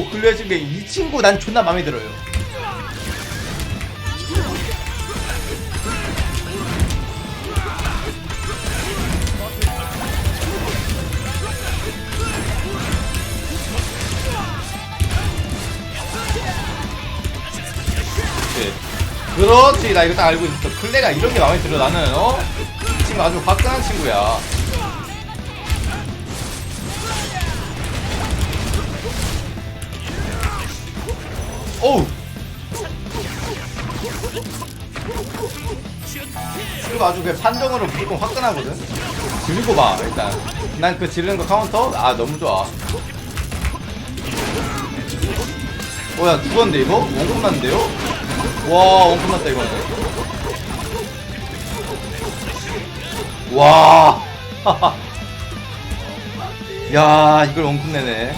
오 클리어지게 이 친구 난 존나 마음에 들어요. 그렇지. 그렇지. 나 이거 딱 알고 있어. 클레가 이런 게 마음에 들어 나는. 어? 이 친구 아주 화끈한 친구야 어우. 그리고 아주 그 판정으로 무조건 화끈하거든. 지르고 봐 일단. 난 그 지르는 거 카운터? 아 너무 좋아. 어야 죽었는데 이거? 원금 났는데요? 와 원금 났다 이거는 와. 야 이걸 원금 내네